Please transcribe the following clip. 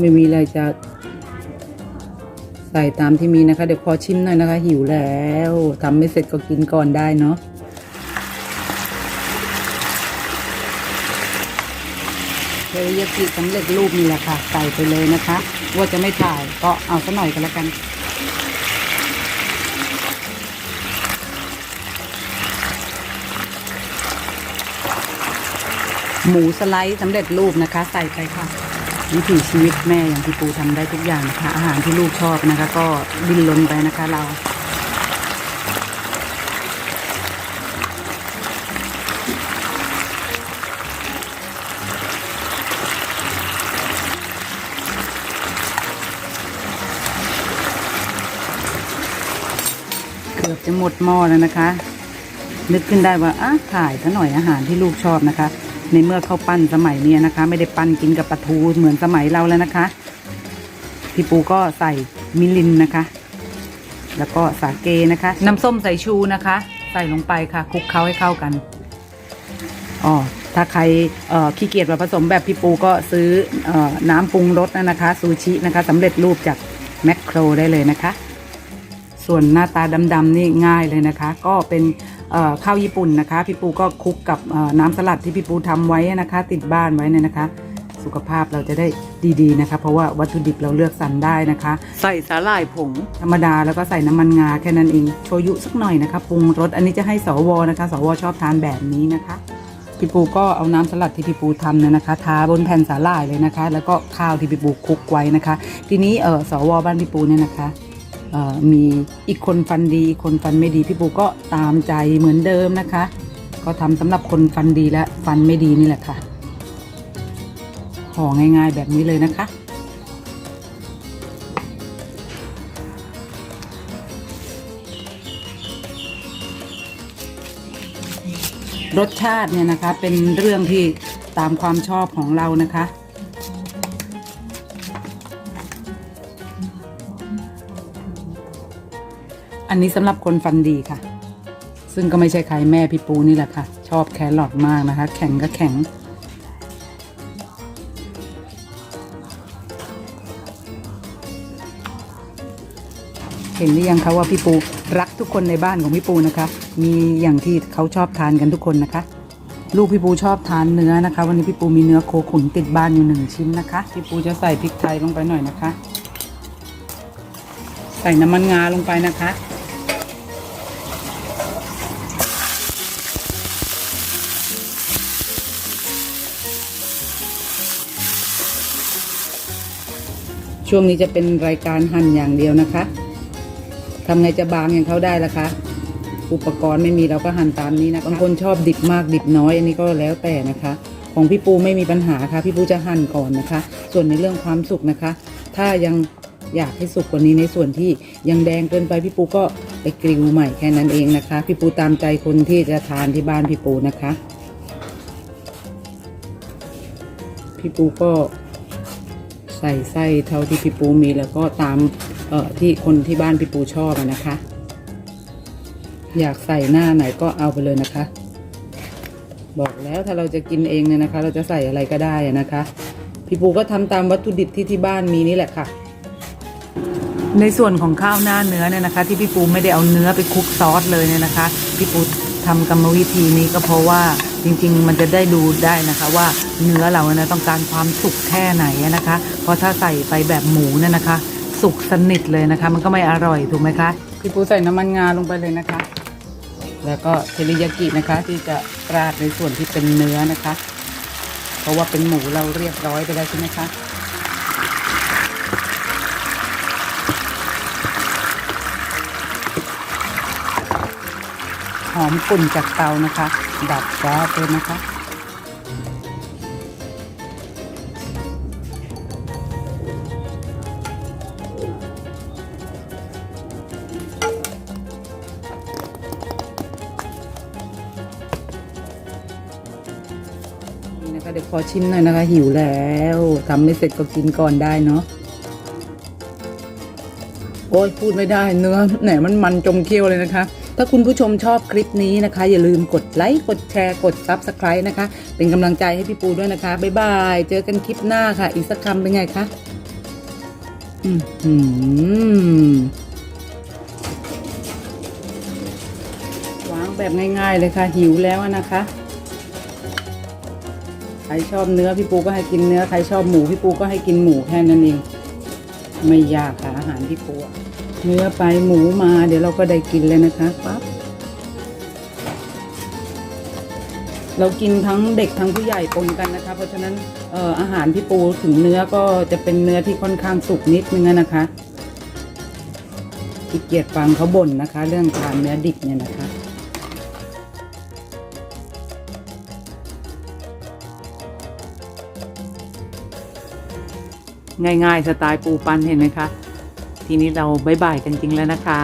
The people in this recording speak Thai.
ไม่มีอะไรจะใส่ตามที่มีนะคะ เดี๋ยวขอชิมหน่อยนะคะ หิวแล้วทำไม่เสร็จก็กินก่อนได้เนาะเทริยากิสำเร็จรูปนี่แหละค่ะ ใส่ไปเลยนะคะ ว่าจะไม่ถ่ายก็เอาสักหน่อยก็แล้วกันหมูสไลด์สำเร็จรูปนะคะ ใส่ไปค่ะ วิถีชีวิตแม่อย่างที่ปูทำได้ทุกอย่างนะคะอาหารที่ลูกชอบนะคะ ก็ดิ้นรนไปนะคะเราเกือบจะหมดหม้อแล้วนะคะ นึกขึ้นได้ว่าอะถ่ายซะหน่อยอาหารที่ลูกชอบนะคะ ในเมื่อเขาปั้นสมัยเนี้ยนะคะ ไม่ได้ปั้นกินกับปลาทูเหมือนสมัยเราแล้วนะคะ พี่ปูก็ใส่มิลินนะคะ แล้วก็สาเกนะคะ น้ำส้มสายชูนะคะ ใส่ลงไปค่ะคลุกเคล้าให้เข้ากันอ๋อถ้าใครเอ่อขี้เกียจมาผสมแบบพี่ปูก็ซื้อเออน้ำปรุงรสนะคะซูชินะคะสำเร็จรูปจากแมคโครได้เลยนะคะ ส่วนหน้าตาดำๆนี่ง่ายเลยนะคะ ก็เป็นเอ่อ ข้าวญี่ปุ่นนะคะ พี่ปูก็คลุกกับเอ่อน้ำสลัดที่พี่ปูทำไว้นะคะ ติดบ้านไว้เนี่ยนะคะ สุขภาพเราจะได้ดีๆนะคะ เพราะว่าวัตถุดิบเราเลือกสรรได้นะคะ ใส่สาหร่ายผงธรรมดาแล้วก็ใส่น้ำมันงาแค่นั้นเองโชยุสักหน่อยนะคะปรุงรสอันนี้จะให้สวนะคะ สวชอบทานแบบนี้นะคะพี่ปูก็เอาน้ำสลัดที่พี่ปูทำเนี่ยนะคะทาบนแผ่นสาหร่ายเลยนะคะ แล้วก็ข้าวที่พี่ปูคลุกไว้นะคะ ทีนี้เออสวบ้านพี่ปูเนี่ยนะคะเอ่อ มีอีกคนฟันดีอีกคนฟันไม่ดีพี่ปูก็ตามใจเหมือนเดิมนะคะ ก็ทำสำหรับคนฟันดีและฟันไม่ดีนี่แหละค่ะห่อง่ายๆแบบนี้เลยนะคะรสชาติเนี่ยนะคะเป็นเรื่องที่ตามความชอบของเรานะคะ อันนี้สำหรับคนฟันดีค่ะ ซึ่งก็ไม่ใช่ใครแม่พี่ปูนี่แหละค่ะ ชอบแครอทมากนะคะ แข็งก็แข็ง เห็นหรือยังคะว่าพี่ปูรักทุกคนในบ้านของพี่ปูนะคะ มีอย่างที่เขาชอบทานกันทุกคนนะคะ ลูกพี่ปูชอบทานเนื้อนะคะ วันนี้พี่ปูมีเนื้อโคขุนติดบ้านอยู่หนึ่งชิ้นนะคะ พี่ปูจะใส่พริกไทยลงไปหน่อยนะคะ ใส่น้ำมันงาลงไปนะคะ ช่วงนี้จะเป็นรายการหั่นอย่างเดียวนะคะทำไงจะบางอย่างเขาได้ล่ะคะ อุปกรณ์ไม่มีเราก็หั่นตามนี้นะบางคนชอบดิบมากดิบน้อยอันนี้ก็แล้วแต่นะคะ ของพี่ปูไม่มีปัญหาค่ะ พี่ปูจะหั่นก่อนนะคะ ส่วนในเรื่องความสุกนะคะ ถ้ายังอยากให้สุกกว่านี้ในส่วนที่ยังแดงเกินไปพี่ปูก็ไปกริวใหม่แค่นั้นเองนะคะ พี่ปูตามใจคนที่จะทานที่บ้านพี่ปูนะคะ พี่ปูก็ ใส่ไส้เท่าที่พี่ปูมีแล้วก็ตามเอ่อที่คนที่บ้านพี่ปูชอบนะคะ อยากใส่หน้าไหนก็เอาไปเลยนะคะ บอกแล้วถ้าเราจะกินเองเนี่ยนะคะ เราจะใส่อะไรก็ได้นะคะ พี่ปูก็ทำตามวัตถุดิบที่ที่บ้านมีนี่แหละค่ะ ในส่วนของข้าวหน้าเนื้อเนี่ยนะคะ ที่พี่ปูไม่ได้เอาเนื้อไปคลุกซอสเลยเนี่ยนะคะ พี่ปูทำกรรมวิธีนี้ก็เพราะว่าจริงๆ มันจะได้ดูได้นะคะว่าเนื้อเรานี่ยต้องการความสุกแค่ไหนนะคะ เพราะถ้าใส่ไปแบบหมูเนี่ยนะคะ สุกสนิทเลยนะคะ มันก็ไม่อร่อยถูกไหมคะพี่ปูใส่น้ำมันงาลงไปเลยนะคะ แล้วก็เทริยากินะคะ ที่จะราดในส่วนที่เป็นเนื้อนะคะ เพราะว่าเป็นหมูเราเรียบร้อยไปแล้วใช่ไหมคะ อมกลุ่นจากเตานะคะ ดับแก๊สเลยนะคะ นี่นะคะเดี๋ยวขอชิมหน่อยนะคะ หิวแล้วทำไม่เสร็จก็กินก่อนได้เนาะ โอ้ยพูดไม่ได้เนื้อแหนมันมันจมเคี้ยวเลยนะคะ ถ้าคุณผู้ชมชอบคลิปนี้นะคะ อย่าลืมกดไลค์กดแชร์กด Subscribe นะคะ เป็นกำลังใจให้พี่ปูด้วยนะคะ บ๊ายบาย เจอกันคลิปหน้าค่ะ อีกสักคำเป็นไงคะอืมวางแบบง่ายๆเลยค่ะ หิวแล้วนะคะใครชอบเนื้อพี่ปูก็ให้กินเนื้อใครชอบหมูพี่ปูก็ให้กินหมูแค่นั้นเอง ไม่ยากค่ะอาหารพี่ปูอะเนื้อไปหมูมา เดี๋ยวเราก็ได้กินเลยนะคะปั๊บเรากินทั้งเด็กทั้งผู้ใหญ่ปนกันนะคะ เพราะฉะนั้นเอ่ออาหารพี่ปูถึงเนื้อก็จะเป็นเนื้อที่ค่อนข้างสุกนิดนึงนะคะขี้เกียจฟังเขาบ่นนะคะ เรื่องทานเนื้อดิบเนี่ยนะคะ ง่าย ๆ สไตล์ปูปันเห็นไหมคะ ทีนี้เราบายบายกันจริงแล้วนะคะ